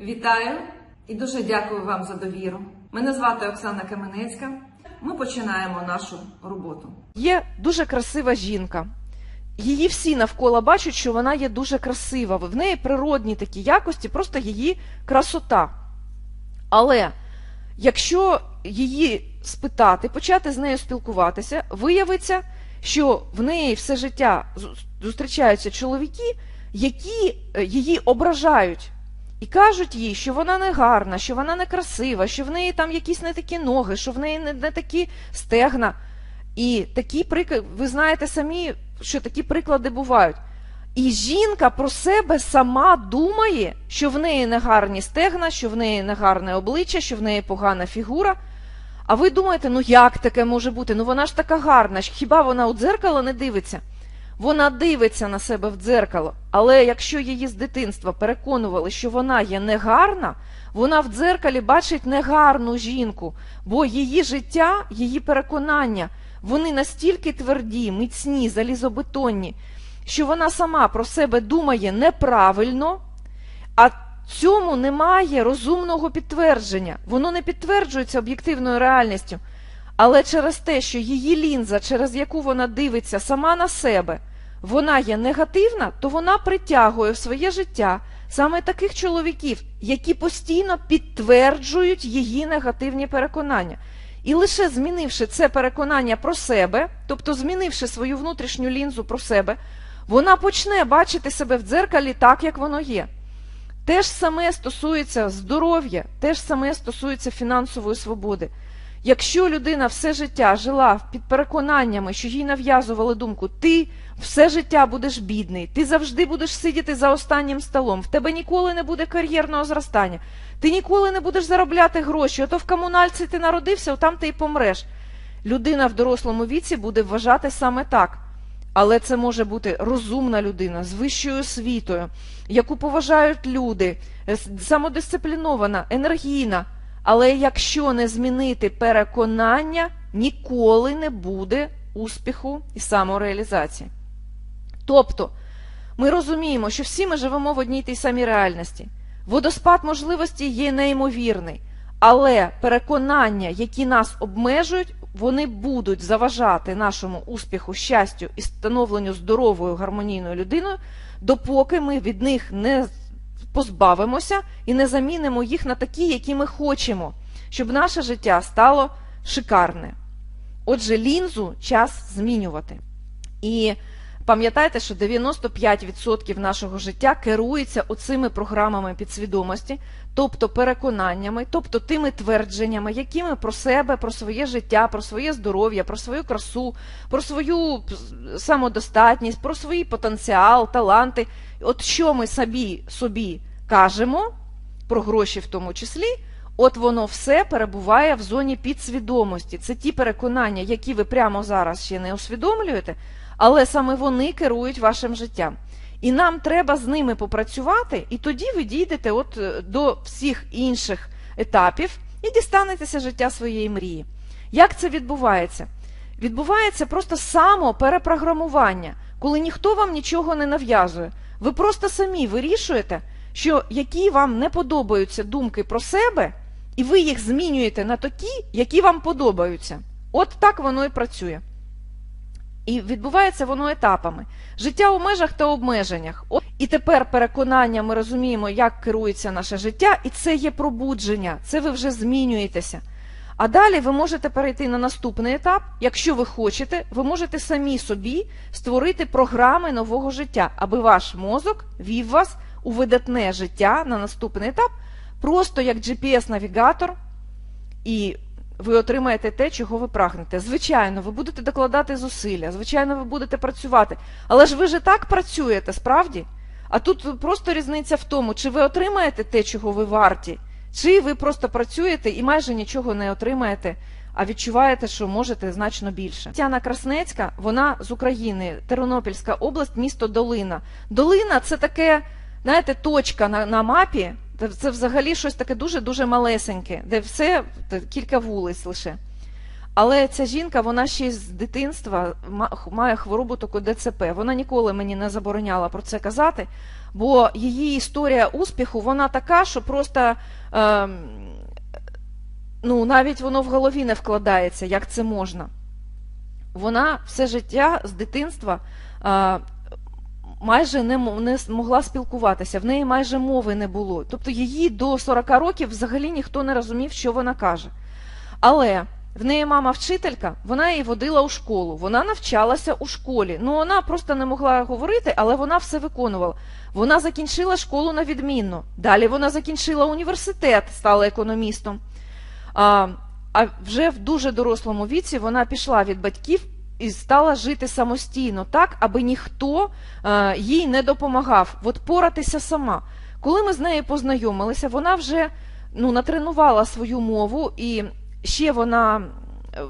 Вітаю і дуже дякую вам за довіру. Мене звати Оксана Каменецька. Ми починаємо нашу роботу. Є дуже красива жінка. Її всі навколо бачать, що вона є дуже красива. В неї природні такі якості, просто її красота. Але якщо її спитати, почати з нею спілкуватися, виявиться, що в неї все життя зустрічаються чоловіки, які е, її ображають. І кажуть їй, що вона не гарна, що вона не красива, що в неї там якісь не такі ноги, що в неї не, не такі стегна. І такі приклади, ви знаєте самі, що такі приклади бувають. І жінка про себе сама думає, що в неї не гарні стегна, що в неї не гарне обличчя, що в неї погана фігура. А ви думаєте, ну як таке може бути? Ну вона ж така гарна, хіба вона у дзеркало не дивиться? Вона дивиться на себе в дзеркало, але якщо її з дитинства переконували, що вона є негарна, вона в дзеркалі бачить негарну жінку, бо її життя, її переконання, вони настільки тверді, міцні, залізобетонні, що вона сама про себе думає неправильно, а цьому немає розумного підтвердження. Воно не підтверджується об'єктивною реальністю. Але через те, що її лінза, через яку вона дивиться сама на себе, вона є негативна, то вона притягує в своє життя саме таких чоловіків, які постійно підтверджують її негативні переконання. І лише змінивши це переконання про себе, тобто змінивши свою внутрішню лінзу про себе, вона почне бачити себе в дзеркалі так, як воно є. Те ж саме стосується здоров'я, те ж саме стосується фінансової свободи. Якщо людина все життя жила під переконаннями, що їй нав'язували думку, ти все життя будеш бідний, ти завжди будеш сидіти за останнім столом, в тебе ніколи не буде кар'єрного зростання, ти ніколи не будеш заробляти гроші, ото в комунальці ти народився, там ти і помреш. Людина в дорослому віці буде вважати саме так. Але це може бути розумна людина з вищою освітою, яку поважають люди, е, самодисциплінована, енергійна. Але якщо не змінити переконання, ніколи не буде успіху і самореалізації. Тобто, ми розуміємо, що всі ми живемо в одній тій самій реальності. Водоспад можливостей є неймовірний, але переконання, які нас обмежують, вони будуть заважати нашому успіху, щастю і становленню здоровою гармонійною людиною, допоки ми від них не позбавимося і не замінимо їх на такі, які ми хочемо, щоб наше життя стало шикарне. Отже, лінзу час змінювати. І пам'ятайте, що 95% нашого життя керується оцими програмами підсвідомості, тобто переконаннями, тобто тими твердженнями, які ми про себе, про своє життя, про своє здоров'я, про свою красу, про свою самодостатність, про свій потенціал, таланти. От що ми собі, собі кажемо, про гроші в тому числі, от воно все перебуває в зоні підсвідомості. Це ті переконання, які ви прямо зараз ще не усвідомлюєте, але саме вони керують вашим життям. І нам треба з ними попрацювати, і тоді ви дійдете от е, до всіх інших етапів і дістанетеся життя своєї мрії. Як це відбувається? Відбувається просто самоперепрограмування, коли ніхто вам нічого не нав'язує. Ви просто самі вирішуєте, що які вам не подобаються думки про себе, і ви їх змінюєте на такі, які вам подобаються. От так воно і працює. І відбувається воно етапами. Життя у межах та обмеженнях. От, і тепер переконання ми розуміємо, як керується наше життя, і це є пробудження, це ви вже змінюєтеся. А далі ви можете перейти на наступний етап. Якщо ви хочете, ви можете самі собі створити програми нового життя, аби ваш мозок вів вас у видатне життя на наступний етап, просто як GPS-навігатор, і ви отримаєте те, чого ви прагнете. Звичайно, ви будете докладати зусилля, звичайно, ви будете працювати. Але ж ви ж так працюєте, справді? А тут просто різниця в тому, чи ви отримаєте те, чого ви варті, чи ви просто працюєте і майже нічого не отримаєте, а відчуваєте, що можете значно більше. Тяна Краснецька, вона з України, Тернопільська область, місто Долина. Долина це таке, знаєте, точка на, на мапі. Це- взагалі щось таке дуже-дуже малесеньке, де все кілька вулиць лише. Але ця жінка, вона ще з дитинства має хворобу таку ДЦП. Вона ніколи мені не забороняла про це казати, бо її історія успіху, вона така, що просто ем, ну, навіть воно в голові не вкладається, як це можна. Вона все життя з дитинства а, майже не, не могла спілкуватися, в неї майже мови не було. Тобто її до 40 років взагалі ніхто не розумів, що вона каже. Але в неї мама вчителька, вона її водила у школу, вона навчалася у школі. Ну, вона просто не могла говорити, але вона все виконувала. Вона закінчила школу на відмінно. Далі вона закінчила університет, стала економістом. А, а вже в дуже дорослому віці вона пішла від батьків і стала жити самостійно, так, аби ніхто е, їй не допомагав, от поратися сама. Коли ми з нею познайомилися, вона вже ну, натренувала свою мову, і ще вона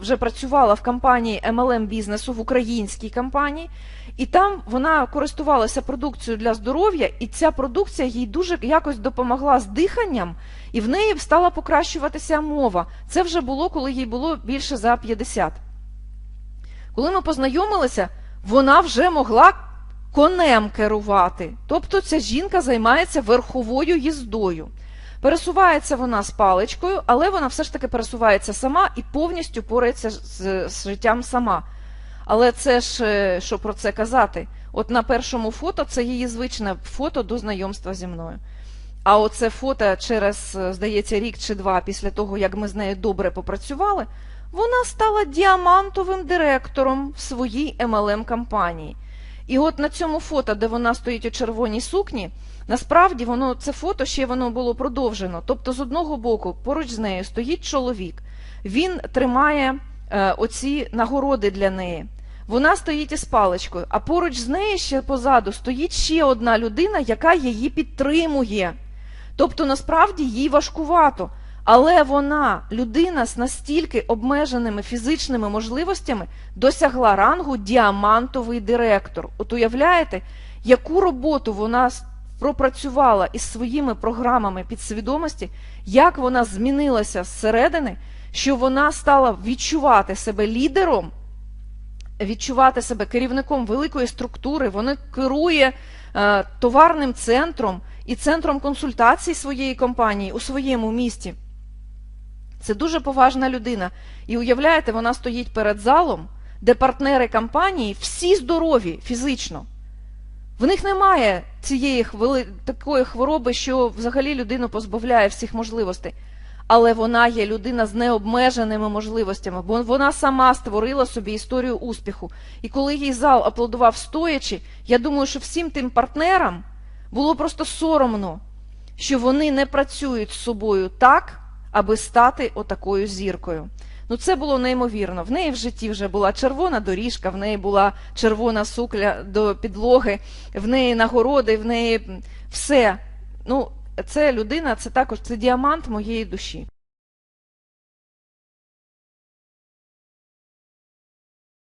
вже працювала в компанії MLM бізнесу в українській компанії, і там вона користувалася продукцією для здоров'я, і ця продукція їй дуже якось допомогла з диханням, і в неї стала покращуватися мова. Це вже було, коли їй було більше за 50. Коли ми познайомилися, вона вже могла конем керувати. Тобто ця жінка займається верховою їздою. Пересувається вона з паличкою, але вона все ж таки пересувається сама і повністю порається з, з життям сама. Але це ж е, що про це казати? От на першому фото це її звичне фото до знайомства зі мною. А оце фото через, е, здається, рік чи два після того, як ми з нею добре попрацювали, вона стала діамантовим директором в своїй MLM компанії. І от на цьому фото, де вона стоїть у червоній сукні, насправді воно це фото ще воно було продовжено. Тобто, з одного боку, поруч з нею стоїть чоловік, він тримає е, оці нагороди для неї. Вона стоїть із паличкою, а поруч з нею ще позаду стоїть ще одна людина, яка її підтримує. Тобто, насправді їй важкувато. Але вона, людина з настільки обмеженими фізичними можливостями, досягла рангу діамантовий директор. От уявляєте, яку роботу вона пропрацювала із своїми програмами підсвідомості, як вона змінилася зсередини, що вона стала відчувати себе лідером, відчувати себе керівником великої структури, вона керує е, товарним центром і центром консультацій своєї компанії у своєму місті. Це дуже поважна людина. І уявляєте, вона стоїть перед залом, де партнери компанії всі здорові фізично. В них немає цієї хвили... такої хвороби, що взагалі людину позбавляє всіх можливостей. Але вона є людина з необмеженими можливостями, бо вона сама створила собі історію успіху. І коли їй зал аплодував стоячи, я думаю, що всім тим партнерам було просто соромно, що вони не працюють з собою так, аби стати отакою зіркою. Ну, це було неймовірно. В неї в житті вже була червона доріжка, в неї була червона сукля до підлоги, в неї нагороди, в неї все. Ну, це людина, це також це діамант моєї душі.